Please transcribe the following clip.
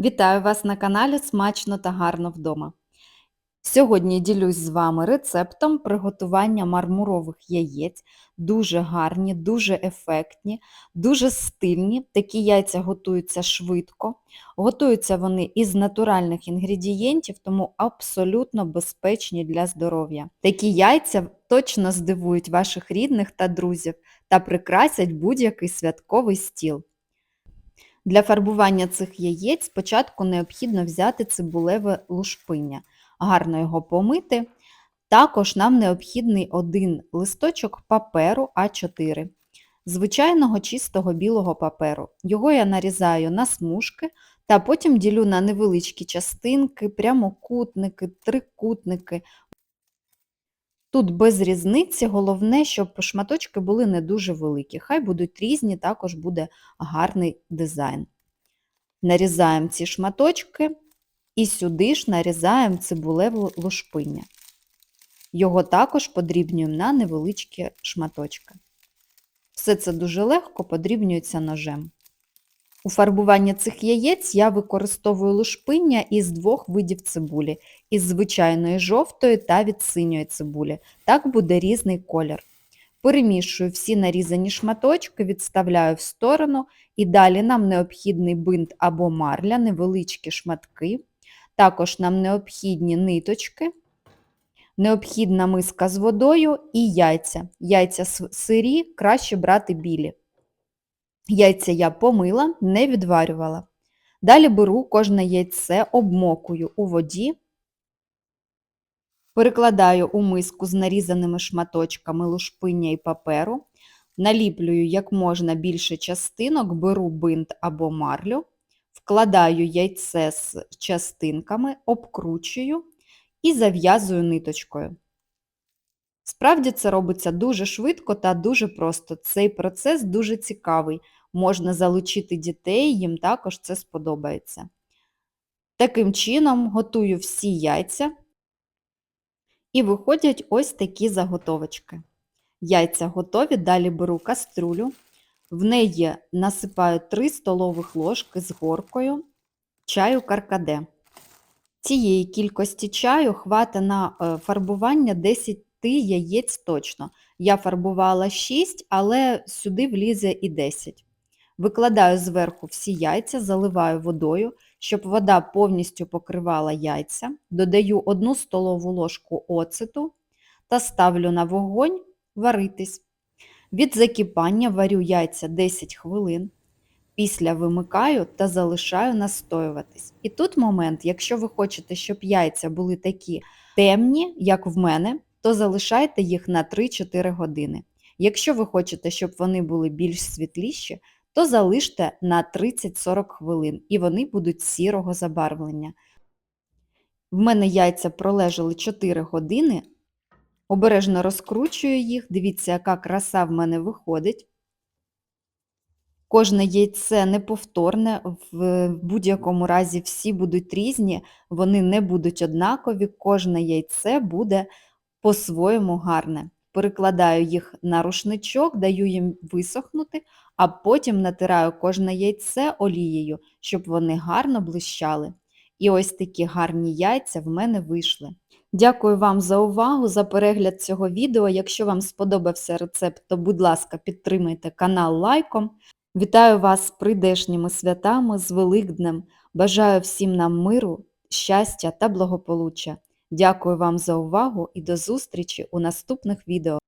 Вітаю вас на каналі Смачно та гарно вдома. Сьогодні ділюсь з вами рецептом приготування мармурових яєць. Дуже гарні, дуже ефектні, дуже стильні. Такі яйця готуються швидко. Готуються вони із натуральних інгредієнтів, тому абсолютно безпечні для здоров'я. Такі яйця точно здивують ваших рідних та друзів та прикрасять будь-який святковий стіл. Для фарбування цих яєць спочатку необхідно взяти цибулеве лушпиння, гарно його помити. Також нам необхідний один листочок паперу А4, звичайного чистого білого паперу. Його я нарізаю на смужки та потім ділю на невеличкі частинки, прямокутники, трикутники. Тут без різниці, головне, щоб шматочки були не дуже великі. Хай будуть різні, також буде гарний дизайн. Нарізаємо ці шматочки і сюди ж нарізаємо цибулеве лушпиння. Його також подрібнюємо на невеличкі шматочки. Все це дуже легко подрібнюється ножем. У фарбуванні цих яєць я використовую лушпиння із двох видів цибулі, із звичайної жовтої та від синьої цибулі. Так буде різний колір. Перемішую всі нарізані шматочки, відставляю в сторону і далі нам необхідний бинт або марля, невеличкі шматки. Також нам необхідні ниточки, необхідна миска з водою і яйця. Яйця сирі краще брати білі. Яйця я помила, не відварювала. Далі беру кожне яйце, обмокую у воді, перекладаю у миску з нарізаними шматочками лушпиння і паперу, наліплюю як можна більше частинок, беру бинт або марлю, вкладаю яйце з частинками, обкручую і зав'язую ниточкою. Справді це робиться дуже швидко та дуже просто. Цей процес дуже цікавий. Можна залучити дітей, їм також це сподобається. Таким чином готую всі яйця і виходять ось такі заготовочки. Яйця готові, далі беру каструлю, в неї насипаю 3 столових ложки з горкою чаю каркаде. Цієї кількості чаю хватить на е, фарбування 10 яєць точно. Я фарбувала 6, але сюди влізе і 10. Викладаю зверху всі яйця, заливаю водою, щоб вода повністю покривала яйця, додаю 1 столову ложку оцету та ставлю на вогонь варитись. Від закипання варю яйця 10 хвилин. Після вимикаю та залишаю настоюватись. І тут момент, якщо ви хочете, щоб яйця були такі темні, як в мене, то залишайте їх на 3-4 години. Якщо ви хочете, щоб вони були більш світліші, то залиште на 30-40 хвилин і вони будуть сірого забарвлення. В мене яйця пролежали 4 години. Обережно розкручую їх, дивіться, яка краса в мене виходить. Кожне яйце неповторне, в будь-якому разі всі будуть різні, вони не будуть однакові, кожне яйце буде по-своєму гарне. Перекладаю їх на рушничок, даю їм висохнути, а потім натираю кожне яйце олією, щоб вони гарно блищали. І ось такі гарні яйця в мене вийшли. Дякую вам за увагу, за перегляд цього відео. Якщо вам сподобався рецепт, то, будь ласка, підтримайте канал лайком. Вітаю вас з прийдешніми святами, з Великднем. Бажаю всім нам миру, щастя та благополуччя. Дякую вам за увагу і до зустрічі у наступних відео.